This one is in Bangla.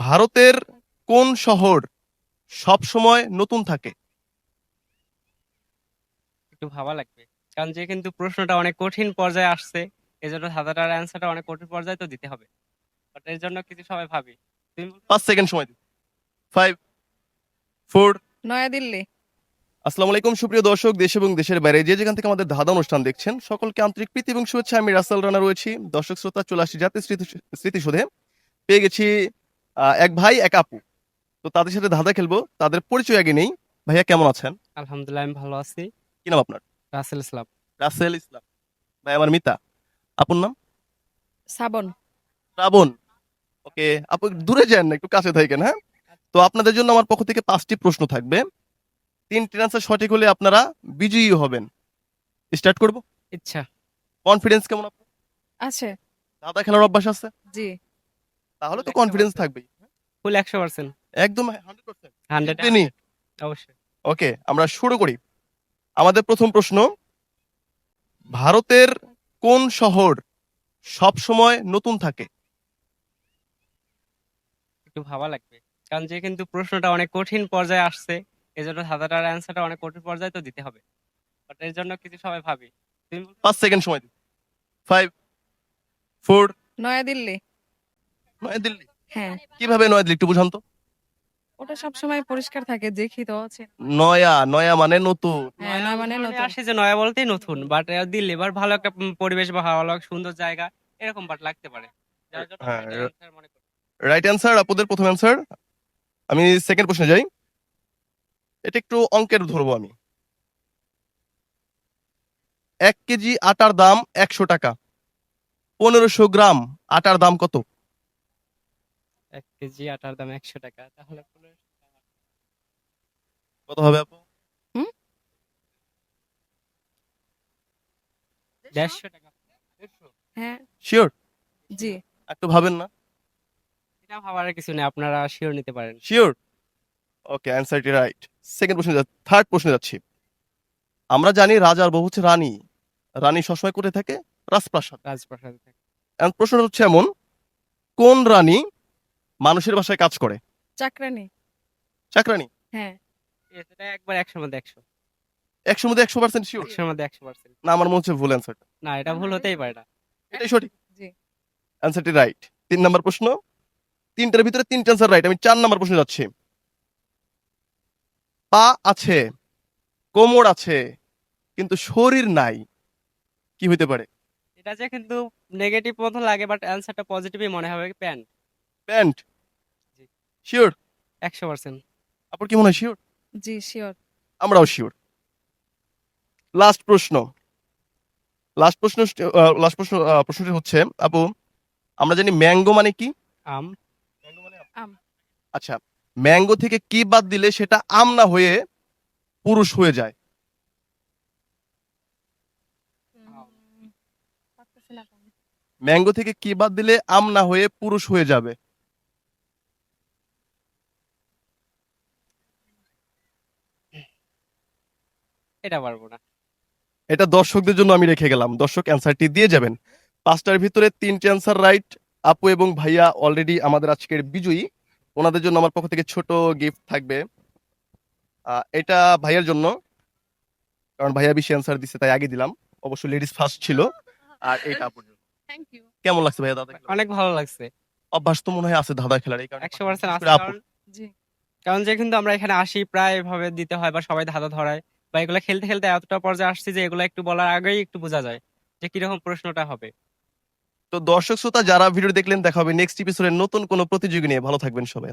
ভারতের কোন শহর সব সময় নতুন থাকে? একটু ভাবা লাগবে। কারণ যে কিন্তু প্রশ্নটা অনেক কঠিন পর্যায়ে আসছে এজন্য ধাঁধাটার অ্যান্সারটা অনেক কঠিন পর্যায়ে তো দিতে হবে। বাট এর জন্য কিছু সবাই ভাবি। পাঁচ সেকেন্ড সময় দিন ফাইভ ফোর নয়াদিল্লি। আসসালামু আলাইকুম সুপ্রিয় দর্শক দেশ এবং দেশের বাইরে যে যেখান থেকে আমাদের ধাঁধা অনুষ্ঠান দেখছেন সকলকে আন্তরিক প্রীতি এবং শুভেচ্ছা। আমি রাসেল রানা রয়েছি। দর্শক শ্রোতা চলে আসি জাতীয় স্মৃতি স্মৃতিসৌধে। পেয়ে গেছি এক ভাই এক আপু। তো তাদের সাথে ধাঁধা খেলব। তাদের পরিচয় আগে নেই। ভাইয়া কেমন আছেন? আলহামদুলিল্লাহ আমি ভালো আছি। কি নাম আপনার? রাসেল ইসলাম। রাসেল ইসলাম। ভাই আমার মিতা। আপুর নাম? শ্রাবণ। শ্রাবণ। ওকে আপু দূরে যান না একটু কাছে থাকেন হ্যাঁ? তো আপনাদের জন্য আমার পক্ষ থেকে পাঁচটি প্রশ্ন থাকবে। তিনটি আনসার সঠিক হলে আপনারা বিজয়ী হবেন। স্টার্ট করব? ইচ্ছা। কনফিডেন্স কেমন আপনার আছে। দাদা খেলার অভ্যাস আছে? জি। তাহলে তো কনফিডেন্স থাকবেই। ফুল একশো পার্সেন্ট। একদম হান্ড্রেড পার্সেন্ট হান্ড্রেড অবশ্যই। ওকে আমরা শুরু করি। আমাদের প্রথম প্রশ্ন ভারতের কোন শহর সব সময় নতুন থাকে? একটু ভাবা লাগবে কারণ যে কিন্তু প্রশ্নটা অনেক কঠিন পর্যায়ে আসছে এজন্য ধাঁধাটার অ্যান্সারটা অনেক কঠিন পর্যায়ে তো দিতে হবে। বাট এর জন্য কিছু সবাই ভাবি। পাঁচ সেকেন্ড সময় দিন ফাইভ ফোর নয়াদিল্লি। নয়াদিল্লি? হ্যাঁ। কীভাবে নয়াদিল্লি? একটু বুঝান তো। ওটা সব সময় পরিষ্কার থাকে দেখি তো আছে নয়া নয়া মানে নতুন। হ্যাঁ নয় মানে নতুন আসে যে নয়া বলতেই নতুন বাট দিল্লি এবার ভালো একটা পরিবেশ বা ভালো সুন্দর জায়গা এরকম বাট লাগতে পারে। রাইট অ্যান্সার আপনাদের প্রথম অ্যান্সার আমি সেকেন্ড প্রশ্নে যাই। এটা একটু অঙ্কের ধরবো আমি। এক কেজি আটার দাম একশো টাকা। পনেরোশো গ্রাম আটার দাম কত? এক কেজি আটার দাম একশো টাকা তাহলে কত হবে আপু? দেড়শো? টাকা হ্যাঁ। শিওর জি। একটু ভাবেন না। এটা ভাবার কিছু নেই আপনারা শিওর নিতে পারেন। শিওর ওকে অ্যান্সারটি রাইট সেকেন্ড প্রশ্নে থার্ড প্রশ্নে যাচ্ছি। আমরা জানি রাজার বউ হচ্ছে রানী। রানী সবসময় করে থাকে? রাজপ্রাসাদ। রাজপ্রাসাদ থেকে। প্রশ্নটা হচ্ছে এমন কোন রানী মানুষের বাসায় কাজ করে। চাকরানি। চাকরানী? হ্যাঁ। এটা একবার একশোর মধ্যে একশো। একশোর মধ্যে একশো পার্সেন্ট শিওর একশোর মধ্যে একশো পার্সেন্ট না আমার মনে হচ্ছে ভুল অ্যান্সারটা না এটা ভুল হতেই পারে না। এটাই সঠিক? জি। অ্যান্সারটি রাইট তিন নাম্বার প্রশ্ন। তিনটার ভিতরে তিনটা অ্যান্সার রাইট আমি চার নাম্বার প্রশ্নে যাচ্ছি। পা আছে কোমর আছে কিন্তু শরীর নাই। কি হইতে পারে? এটা যে কিন্তু নেগেটিভ মতো লাগে বাট অ্যান্সারটা পজিটিভই মনে হবে। Pant pant. শিওর একশো পার্সেন্ট আপনার কি মনে হয় শিওর জি শিওর আমরাও শিওর লাস্ট প্রশ্ন। লাস্ট প্রশ্ন লাস্ট প্রশ্ন প্রশ্নটি হচ্ছে আপু আমরা জানি ম্যাঙ্গো মানে কি? আম। আম। আচ্ছা ম্যাঙ্গো থেকে কি বাদ দিলে সেটা আম না হয়ে পুরুষ হয়ে যায়? ম্যাঙ্গো থেকে কি বাদ দিলে আম না হয়ে পুরুষ হয়ে যাবে? এটা পারব না। এটা দর্শকদের জন্য আমি রেখে গেলাম। দর্শক অ্যান্সারটি দিয়ে যাবেন। পাঁচটার ভিতরে তিনটে অ্যান্সার রাইট। আপু এবং ভাইয়া অলরেডি আমাদের আজকের বিজয়ী। ওনাদের জন্য আমার পক্ষ থেকে ছোট গিফট থাকবে। এটা ভাইয়ার জন্য। কারণ ভাইয়া বেশি অ্যান্সার দিচ্ছে তাই আগে দিলাম। অবশ্য লেডিস ফার্স্ট ছিল। আর এটা আপুর জন্য। থ্যাংক ইউ কেমন লাগছে ভাইয়া দাদা অনেক ভালো লাগছে। অভ্যাস তো মনে হয় আছে দাদা খেলার এই কারণে একশো পার্সেন্ট বিশেষ করে জি কারণ যে কিন্তু আমরা এখানে আসি প্রায় ভাবে দিতে হয় বা সবাই ধাঁধা ধরায়। বা এগুলো খেলতে খেলতে এতটা পর্যায়ে আসছে যে এগুলো একটু বলার আগেই একটু বোঝা যায় যে কীরকম প্রশ্নটা হবে। তো দর্শক শ্রোতা যারা ভিডিও দেখলেন, দেখা হবে নেক্সট এপিসোডে নতুন কোন প্রতিযোগী নিয়ে। ভালো থাকবেন সবাই।